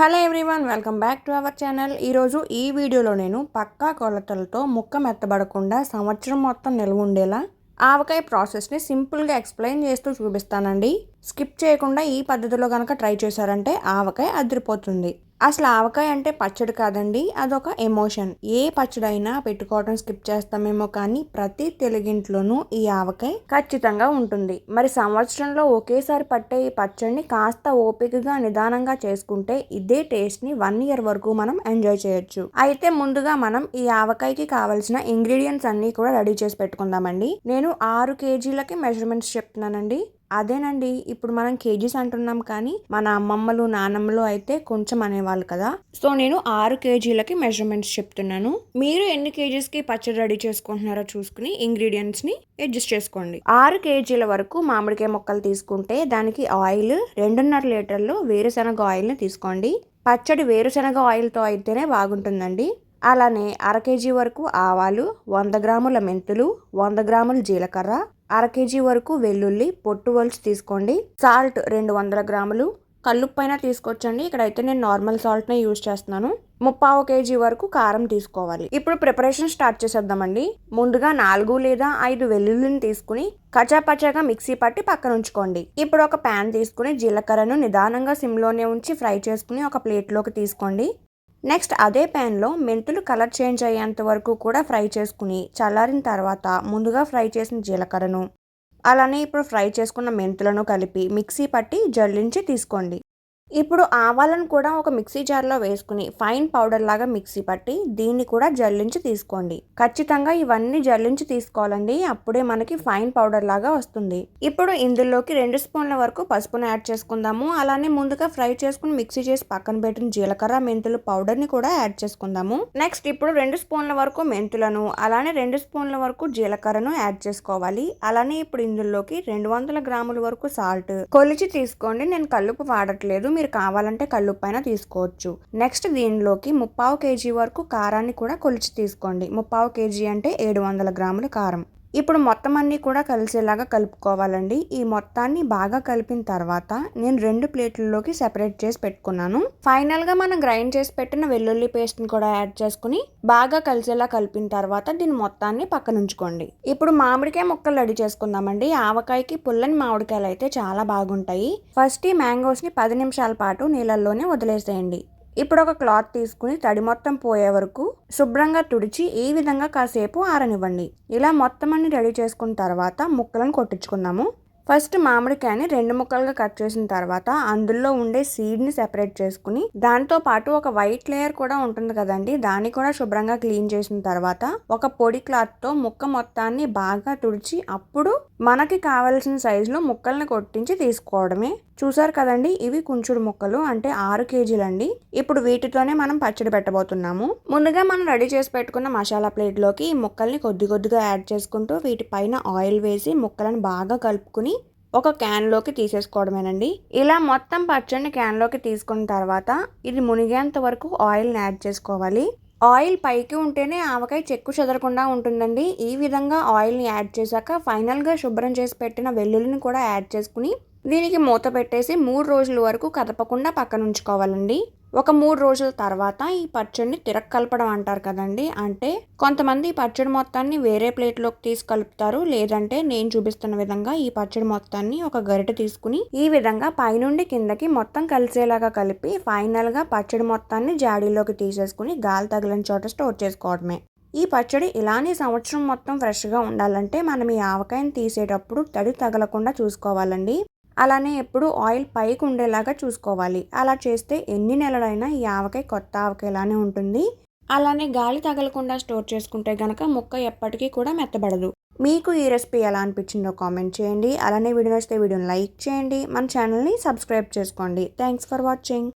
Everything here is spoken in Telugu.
Hello everyone welcome back to our channel. ఈరోజు ఈ వీడియోలో నేను పక్కా కొలతలతో ముక్క మెత్తబడకుండా సంవత్సరం మొత్తం నిల్వ ఉండేలా ఆవకాయ ప్రాసెస్ని సింపుల్గా ఎక్స్ప్లెయిన్ చేస్తూ చూపిస్తానండి. స్కిప్ చేయకుండా ఈ పద్ధతిలో కనుక ట్రై చేశారంటే ఆవకాయ అదిరిపోతుంది. అసలు ఆవకాయ అంటే పచ్చడి కాదండి అదొక ఎమోషన్ ఏ పచ్చడైనా పెట్టుకోవడం స్కిప్ చేస్తామేమో కానీ ప్రతి తెలుగింట్లోనూ ఈ ఆవకాయ ఖచ్చితంగా ఉంటుంది. మరి సంవత్సరంలో ఒకేసారి పట్టే ఈ పచ్చడిని కాస్త ఓపికగా నిదానంగా చేసుకుంటే ఇదే టేస్ట్ని వన్ ఇయర్ వరకు మనం ఎంజాయ్ చేయొచ్చు. అయితే ముందుగా మనం ఈ ఆవకాయకి కావాల్సిన ఇంగ్రీడియంట్స్ అన్ని కూడా రెడీ చేసి పెట్టుకుందామండి. నేను ఆరు కేజీలకి మెజర్మెంట్స్ చెప్తున్నానండి. అదేనండి ఇప్పుడు మనం కేజీస్ అంటున్నాం కానీ మన అమ్మమ్మలు నానమ్మలు అయితే కొంచెం అనేవాళ్ళు కదా. సో నేను ఆరు కేజీలకి మెజర్మెంట్స్ చెప్తున్నాను. మీరు ఎన్ని కేజీస్కి పచ్చడి రెడీ చేసుకుంటున్నారో చూసుకుని ఇంగ్రీడియంట్స్ని అడ్జస్ట్ చేసుకోండి. ఆరు కేజీల వరకు మామిడికాయ మొక్కలు తీసుకుంటే దానికి ఆయిల్ రెండున్నర లీటర్లు వేరుశనగ ఆయిల్ని తీసుకోండి. పచ్చడి వేరుశనగ ఆయిల్తో అయితేనే బాగుంటుందండి. అలానే అర కేజీ వరకు ఆవాలు వంద గ్రాముల మెంతులు వంద గ్రాముల జీలకర్ర అర కేజీ వరకు వెల్లుల్లి పొట్టు వలుసు తీసుకోండి. సాల్ట్ రెండు వందల గ్రాములు. కల్లుప్పైనా తీసుకొచ్చండి. ఇక్కడైతే నేను నార్మల్ సాల్ట్నే యూజ్ చేస్తున్నాను. ముప్పావు కేజీ వరకు కారం తీసుకోవాలి. ఇప్పుడు ప్రిపరేషన్ స్టార్ట్ చేసేద్దామండి. ముందుగా నాలుగు లేదా ఐదు వెల్లుల్లిని తీసుకుని కచాపచాగా మిక్సీ పట్టి పక్కన ఉంచుకోండి. ఇప్పుడు ఒక ప్యాన్ తీసుకుని జీలకర్రను నిదానంగా సిమ్లోనే ఉంచి ఫ్రై చేసుకుని ఒక ప్లేట్లోకి తీసుకోండి. నెక్స్ట్ అదే ప్యాన్లో మెంతులు కలర్ చేంజ్ అయ్యేంత వరకు కూడా ఫ్రై చేసుకుని చల్లారిన తర్వాత ముందుగా ఫ్రై చేసిన జీలకర్రను అలానే ఇప్పుడు ఫ్రై చేసుకున్న మెంతులను కలిపి మిక్సీ పట్టి జల్లించి తీసుకోండి. ఇప్పుడు ఆవాలను కూడా ఒక మిక్సీ జార్లో వేసుకుని ఫైన్ పౌడర్ లాగా మిక్సీ పట్టి దీన్ని కూడా జల్లించి తీసుకోండి. ఖచ్చితంగా ఇవన్నీ జల్లించి తీసుకోవాలండి. అప్పుడే మనకి ఫైన్ పౌడర్ లాగా వస్తుంది. ఇప్పుడు ఇందులోకి రెండు స్పూన్ల వరకు పసుపును యాడ్ చేసుకుందాము. అలానే ముందుగా ఫ్రై చేసుకుని మిక్సీ చేసి పక్కన పెట్టిన జీలకర్ర మెంతులు పౌడర్ని కూడా యాడ్ చేసుకుందాము. నెక్స్ట్ ఇప్పుడు రెండు స్పూన్ల వరకు మెంతులను అలానే రెండు స్పూన్ల వరకు జీలకర్రను యాడ్ చేసుకోవాలి. అలానే ఇప్పుడు ఇందులోకి రెండు వందల గ్రాముల వరకు సాల్ట్ కొలిచి తీసుకోండి. నేను కల్లుపు వాడట్లేదు. మీరు కావాలంటే పైన తీసుకోవచ్చు. నెక్స్ట్ దీనిలోకి ముప్పావు కేజీ వరకు కారాన్ని కూడా కొలిచి తీసుకోండి. ముప్పావు కేజీ అంటే ఏడు వందల గ్రాముల కారం. ఇప్పుడు మొత్తం అన్నీ కూడా కలిసేలాగా కలుపుకోవాలండి. ఈ మొత్తాన్ని బాగా కలిపిన తర్వాత నేను రెండు ప్లేట్లలోకి సెపరేట్ చేసి పెట్టుకున్నాను. ఫైనల్గా మనం గ్రైండ్ చేసి పెట్టిన వెల్లుల్లి పేస్ట్ని కూడా యాడ్ చేసుకుని బాగా కలిసేలా కలిపిన తర్వాత దీని మొత్తాన్ని పక్కన ఉంచుకోండి. ఇప్పుడు మామిడికాయ ముక్కలు రెడీ చేసుకుందామండి. ఆవకాయకి పుల్లని మామిడికాయలు అయితే చాలా బాగుంటాయి. ఫస్ట్ ఈ మ్యాంగోస్ని పది నిమిషాల పాటు నీళ్ళల్లోనే వదిలేసేయండి. ఇప్పుడు ఒక క్లాత్ తీసుకుని తడి మొత్తం పోయే వరకు శుభ్రంగా తుడిచి ఈ విధంగా కాసేపు ఆరనివ్వండి. ఇలా మొత్తం అన్ని రెడీ చేసుకున్న తర్వాత ముక్కలను కొట్టించుకుందాము. ఫస్ట్ మామిడికాయని రెండు ముక్కలుగా కట్ చేసిన తర్వాత అందులో ఉండే సీడ్ని సెపరేట్ చేసుకుని దాంతో పాటు ఒక వైట్ లేయర్ కూడా ఉంటుంది కదండి దాన్ని కూడా శుభ్రంగా క్లీన్ చేసిన తర్వాత ఒక పొడి క్లాత్తో ముక్క మొత్తాన్ని బాగా తుడిచి అప్పుడు మనకి కావలసిన సైజులో ముక్కల్ని కొట్టించి తీసుకోవడమే. చూసారు కదండి ఇవి కుంచుడు ముక్కలు అంటే ఆరు కేజీలండి. ఇప్పుడు వీటితోనే మనం పచ్చడి పెట్టబోతున్నాము. ముందుగా మనం రెడీ చేసి పెట్టుకున్న మసాలా ప్లేట్లోకి ఈ ముక్కల్ని కొద్ది కొద్దిగా యాడ్ చేసుకుంటూ వీటిపైన ఆయిల్ వేసి ముక్కలను బాగా కలుపుకుని ఒక క్యాన్లోకి తీసేసుకోవడమేనండి. ఇలా మొత్తం పచ్చడిని క్యాన్లోకి తీసుకున్న తర్వాత ఇది మునిగేంత వరకు ఆయిల్ని యాడ్ చేసుకోవాలి. ఆయిల్ పైకి ఉంటేనే ఆవకాయ చెక్కు చెదరకుండా ఉంటుందండి. ఈ విధంగా ఆయిల్ని యాడ్ చేశాక ఫైనల్గా శుభ్రం చేసి పెట్టిన వెల్లుల్లిని కూడా యాడ్ చేసుకుని దీనికి మూత పెట్టేసి మూడు రోజుల వరకు కదపకుండా పక్కన ఉంచుకోవాలండి ఒక మూడు రోజుల తర్వాత ఈ పచ్చడిని తిరక్కలపడం అంటారు కదండి. అంటే కొంతమంది ఈ పచ్చడి మొత్తాన్ని వేరే ప్లేట్లోకి తీసి కలుపుతారు లేదంటే నేను చూపిస్తున్న విధంగా ఈ పచ్చడి మొత్తాన్ని ఒక గరిట తీసుకుని ఈ విధంగా పైనుండి కిందకి మొత్తం కలిసేలాగా కలిపి ఫైనల్గా పచ్చడి మొత్తాన్ని జాడీలోకి తీసేసుకుని గాలి తగిలిన చోట స్టోర్ చేసుకోవడమే. ఈ పచ్చడి ఇలానే సంవత్సరం మొత్తం ఫ్రెష్గా ఉండాలంటే మనం ఈ ఆవకాయని తీసేటప్పుడు తడి తగలకుండా చూసుకోవాలండి. అలానే ఎప్పుడు ఆయిల్ పైకి ఉండేలాగా చూసుకోవాలి. అలా చేస్తే ఎన్ని నెలలైనా ఈ ఆవకాయ కొత్త ఆవకాయలానే ఉంటుంది. అలానే గాలి తగలకుండా స్టోర్ చేసుకుంటే గనక ముక్క ఎప్పటికీ కూడా మెత్తబడదు. మీకు ఈ రెసిపీ ఎలా అనిపించిందో కామెంట్ చేయండి. అలానే వీడియో నచ్చితే వీడియోని లైక్ చేయండి. మన ఛానల్ని సబ్స్క్రైబ్ చేసుకోండి. Thanks for watching.